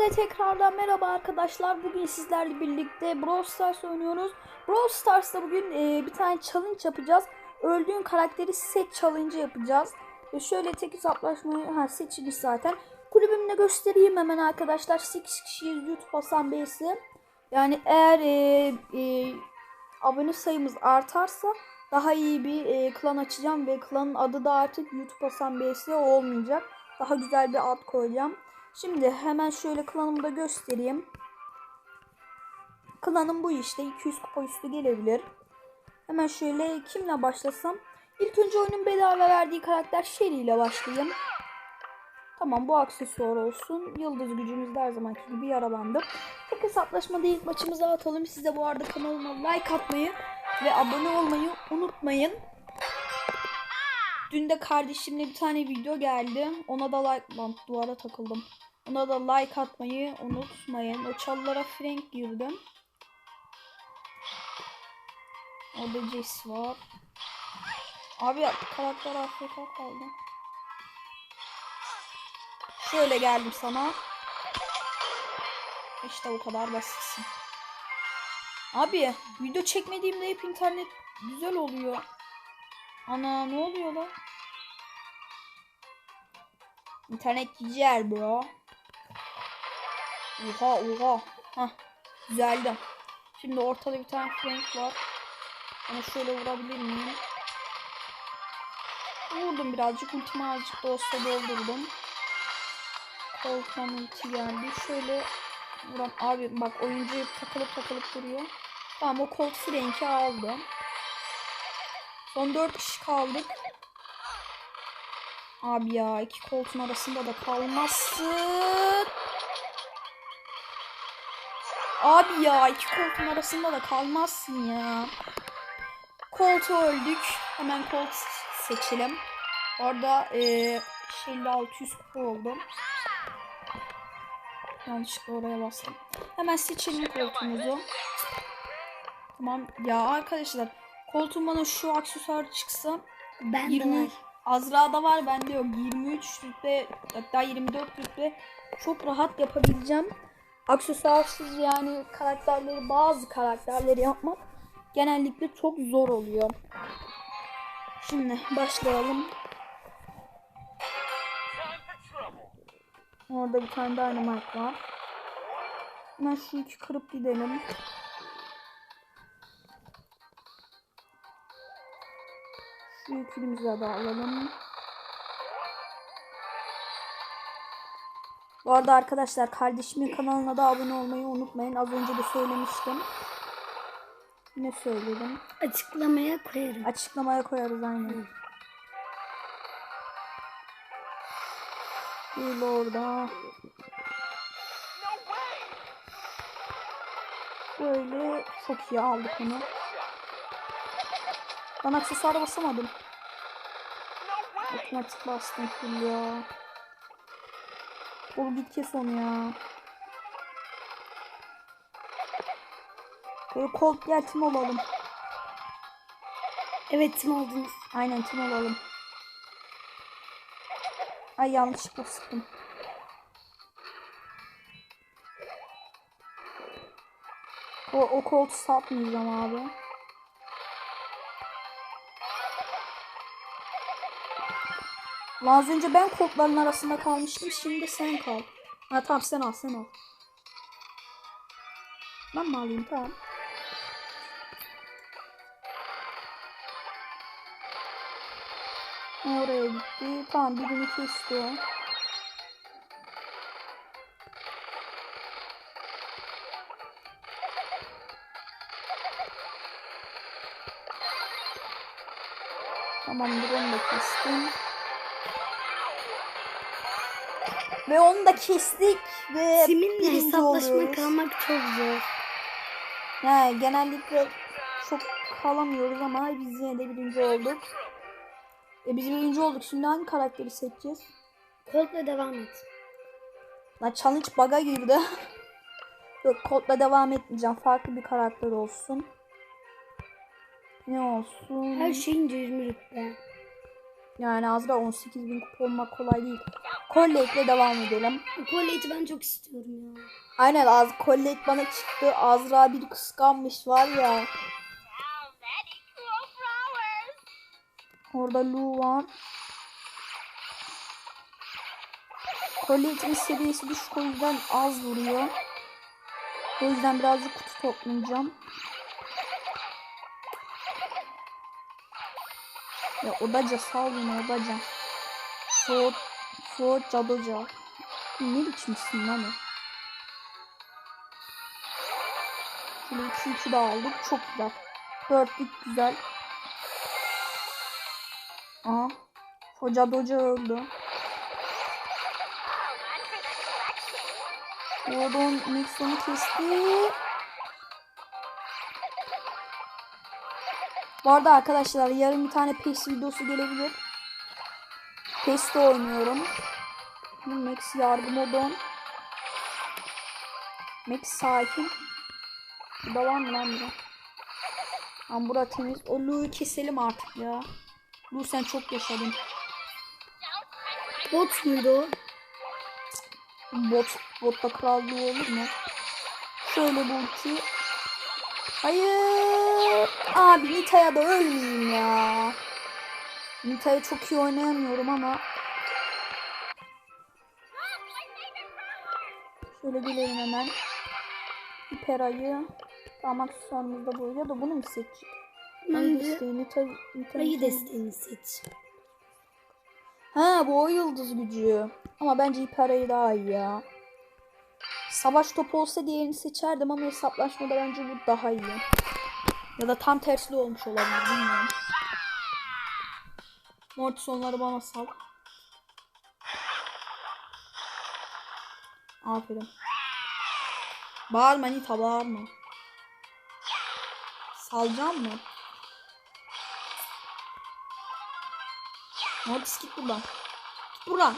Hepinize tekrardan merhaba arkadaşlar. Bugün sizlerle birlikte Brawl Stars oynuyoruz. Brawl Stars'ta bugün e, bir tane challenge yapacağız. Öldüğün karakteri seç challenge yapacağız. Ve şöyle tek hesaplaşmayı ha, seçilmiş zaten. Kulübümde göstereyim hemen arkadaşlar. 8 kişiyiz YouTube Hasan Bey'si. Yani eğer e, e, abone sayımız artarsa daha iyi bir e, klan açacağım ve klanın adı da artık YouTube Hasan Bey'si olmayacak. Daha güzel bir ad koyacağım. Şimdi hemen şöyle klanımı da göstereyim. Klanım bu işte. 200 kupa üstü gelebilir. Hemen şöyle kimle başlasam? İlk önce oyunun bedava verdiği karakter Shelly ile başlayayım. Tamam bu aksesuar olsun. Yıldız gücümüzde her zamanki gibi yara bandı. Tek hesaplaşmada ilk maçımızı atalım. Siz de bu arada kanalıma like atmayı ve abone olmayı unutmayın. Dün de kardeşimle bir tane video geldi. Ona da like... Lan duvara takıldım. Ona da like atmayı unutmayın. O çalılara Frank girdim. Orada Jess var. Abi karakter AFK kaldı. Şöyle geldim sana. İşte bu kadar basitsin. Abi video çekmediğimde hep internet güzel oluyor. Ana ne oluyor lan? İnternet gider bro. Oha oha. Hah düzeldi. Şimdi ortada bir tane Frank var. Onu şöyle vurabilir miyim? Vurdum birazcık. Ultimi azıcık da olsa doldurdum. Koltuğun ulti geldi. Şöyle vuram. Abi bak oyuncu takılıp takılıp duruyor. Tamam o Colt Frank'i aldım. Son 4 kişi kaldık. Abi ya iki koltuğun arasında da kalmazsın. Abi ya iki koltuğun arasında da kalmazsın ya. Koltuğu öldük. Hemen kolt seçelim. Orada e, şeyle 600 kupa oldu. Yanlışlıkla oraya bastım. Hemen seçelim koltuğumuzu. Tamam ya arkadaşlar koltuğum bana şu aksesuar çıksa Ben 20 de var. Azra'da var bende yok 23 rütbe hatta 24 rütbe çok rahat yapabileceğim. Aksesuarsız yani karakterleri bazı karakterleri yapmak genellikle çok zor oluyor. Şimdi başlayalım. Orada bir tane dynamite var. Hemen şu iki kırıp gidelim. Yükümüzü de alalım. Bu arada arkadaşlar kardeşimin kanalına da abone olmayı unutmayın. Az önce de söylemiştim. Ne söyledim? Açıklamaya koyarım. Açıklamaya koyarız aynen. Böyle orada. Böyle çok iyi aldık onu. Ben aksesuara basamadım. Otomatik bastım full ya. Oğlum git kes onu ya. Böyle Colt gel tim olalım. Evet tim oldunuz. Aynen tim olalım. Ay yanlışlıkla sıktım. O, o koltuğu satmayacağım abi. Az önce ben koltukların arasında kalmıştım. Şimdi sen kal. Ha tamam sen al sen al. Ben mi alayım tamam. Oraya gitti. Tamam birini kesti o. Tamamdır onu da kestim. Ve onu da kestik ve Siminle hesaplaşma oluyoruz. kalmak çok zor. He, genellikle çok kalamıyoruz ama biz yine de birinci olduk. E biz birinci olduk. Şimdi hangi karakteri seçeceğiz? Colt'la devam et. Lan challenge bug'a girdi. Yok kodla devam etmeyeceğim. Farklı bir karakter olsun. Ne olsun? Her şeyin 20 rütbe. Yani Azra 18 bin kupa olmak kolay değil. Collete'le devam edelim. Collette'i ben çok istiyorum ya. Aynen az Colette bana çıktı. Azra bir kıskanmış var ya. Orada Lu var. Colette'in seviyesi düşük o yüzden az vuruyor. O yüzden birazcık kutu toplayacağım. Ya odaca sal beni odaca. Soğut, soğut cadoca. Ne biçimsin lan o? Şöyle iki iki de aldık. Çok güzel. Dörtlük güzel. Aha. Hoca doca öldü. Oradan Nixon'u kesti. Bu arada arkadaşlar yarın bir tane PES videosu gelebilir. PES'te oynuyorum. Max yardım odon. Max sakin. Burada var mı lan biri? Lan bura temiz. O Lu'yu keselim artık ya. Lu sen çok yaşadın. Bot muydu o? Bot, botta krallığı olur mu? Şöyle bu ulti. Hayır. Abi Nita'ya da ölmeyeyim ya. Nita'yı çok iyi oynayamıyorum ama. Şöyle gelelim hemen. Hiperayı. Tam aksesuarımızda bu. Ya da bunu mu Ayı de desteği, Nita, Nita, desteğini seç. Ha bu o yıldız gücü. Ama bence hiperayı daha iyi ya. Savaş topu olsa diğerini seçerdim ama hesaplaşmada bence bu daha iyi. Ya da tam tersli olmuş olabilir bilmiyorum. Mortis onları bana sal. Aferin. Bağırma Nita bağırma. Salacağım mı? Mortis git buradan. Git buradan.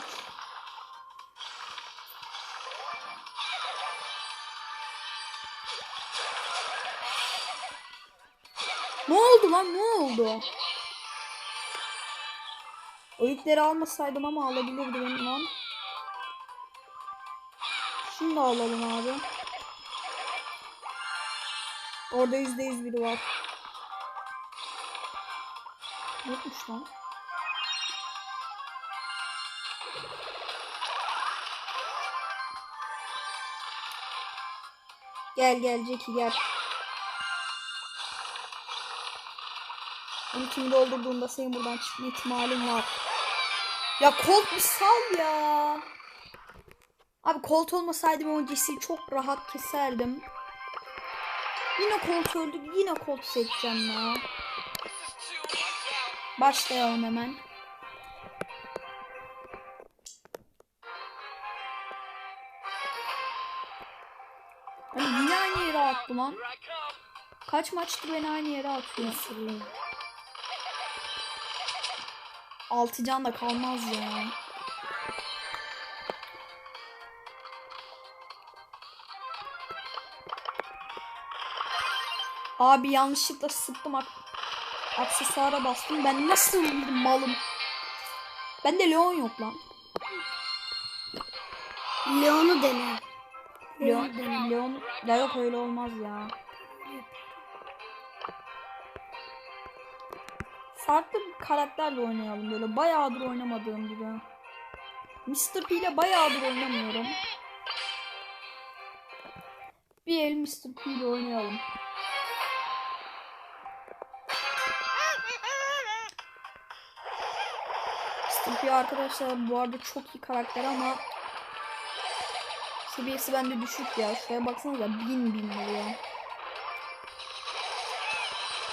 Ne oldu lan ne oldu? O yükleri almasaydım ama alabilirdim lan. Şunu da alalım abi. Orada yüzde yüz biri var. Yokmuş lan. Gel gel Jackie gel. Ultimi doldurduğunda senin buradan çıkma ihtimalin var. Ya Colt bir sal ya. Abi Colt olmasaydı ben o Jesse'yi çok rahat keserdim. Yine Colt öldü. Yine Colt seçeceğim ya. Başlayalım hemen. Hani yine aynı yere attı lan. Kaç maçtır beni aynı yere atıyor. Altı can da kalmaz ya. Abi yanlışlıkla sıktım ak aksesuara bastım. Ben nasıl bildim malım? Bende Leon yok lan. Leon'u dene. Leon, Leon ya yok öyle olmaz ya. Farklı bir karakterle oynayalım böyle. Bayağıdır oynamadığım gibi. Mr. P ile bayağıdır oynamıyorum. Bir el Mr. P ile oynayalım. Mr. P arkadaşlar bu arada çok iyi karakter ama seviyesi bende düşük ya. Şuraya baksanıza bin bin oluyor.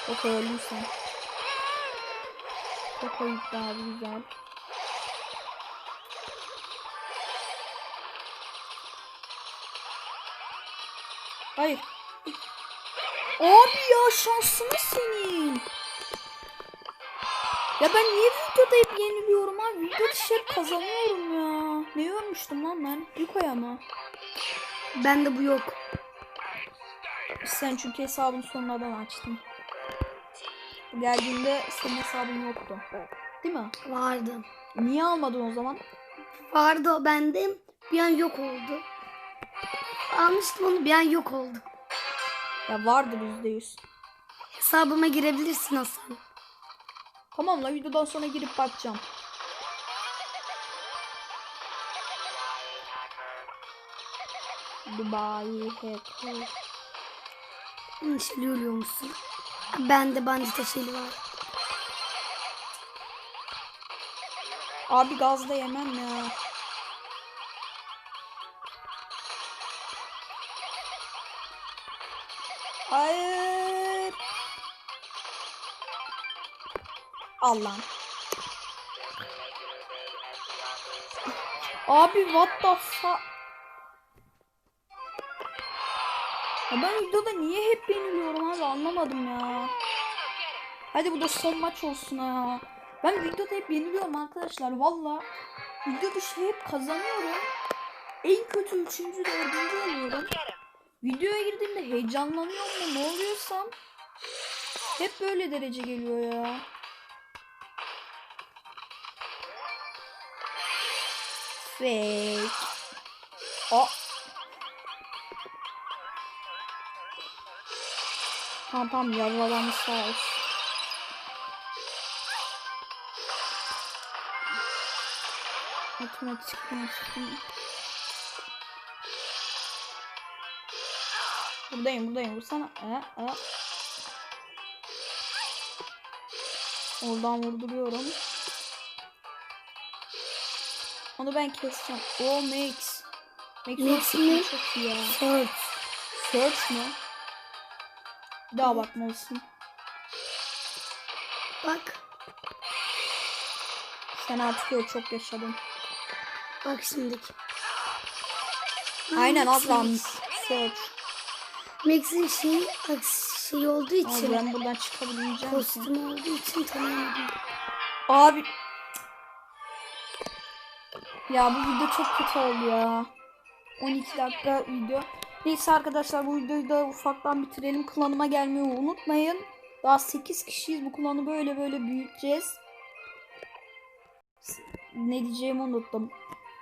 Çok öldüm. Çok ayıptı abi güzel. Hayır. Abi ya şansını senin. Ya ben niye videoda hep yeniliyorum abi? Videoda hep kazanıyorum ya. Ne yormuştum lan ben? Yuko'ya mı? Bende bu yok. Sen çünkü hesabını sonradan açtın. Geldiğinde senin hesabın yoktu. Değil mi? Vardı. Niye almadın o zaman? Vardı o bende. Bir an yok oldu. Almıştım onu bir an yok oldu. Ya vardır yüzde yüz. Hesabıma girebilirsin Hasan. Tamam la videodan sonra girip bakacağım. Dubai hacker. Neşeli ölüyor musun? Bende bence taşeli var. Abi gazda yemem ya. Hayır. Allah'ım. Abi what the fuck? Ben videoda niye hep yeniliyorum abi anlamadım ya. Hadi bu da son maç olsun ha. Ben videoda hep yeniliyorum arkadaşlar valla. Video dışı hep kazanıyorum. En kötü üçüncü, dördüncü oluyorum. Videoya girdiğimde heyecanlanıyorum mu ne oluyorsam. Hep böyle derece geliyor ya. Fake. Aa. Tamam tamam yaralanmış sağ olsun. Atma çıkmıştım. Buradayım buradayım vursana. Ee, ee. Oradan vurduruyorum. Onu ben keseceğim. O Max. Max, Max mi? Çok iyi ya. Search. Search mü? Bir daha bakmalısın. Bak. Sen artık yok çok yaşadın. Bak şimdiki. Aynen. Max. Search. Max'in şey, şey olduğu Abi için. ben buradan çıkabileceğim. Kostüm olduğu için tanıyamadım. Abi. Ya bu video çok kötü oldu ya. 12 dakika video. Neyse arkadaşlar bu videoyu da ufaktan bitirelim. Klanıma gelmeyi unutmayın. Daha 8 kişiyiz. Bu klanı böyle böyle büyüteceğiz. Ne diyeceğimi unuttum.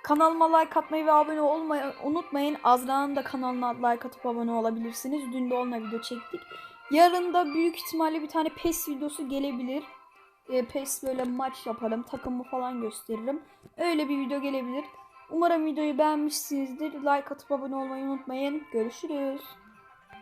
Kanalıma like atmayı ve abone olmayı unutmayın. Azra'nın da kanalına like atıp abone olabilirsiniz. Dün de onunla video çektik. Yarın da büyük ihtimalle bir tane PES videosu gelebilir e, PES böyle maç yaparım. Takımı falan gösteririm. Öyle bir video gelebilir. Umarım videoyu beğenmişsinizdir. Like atıp abone olmayı unutmayın. Görüşürüz.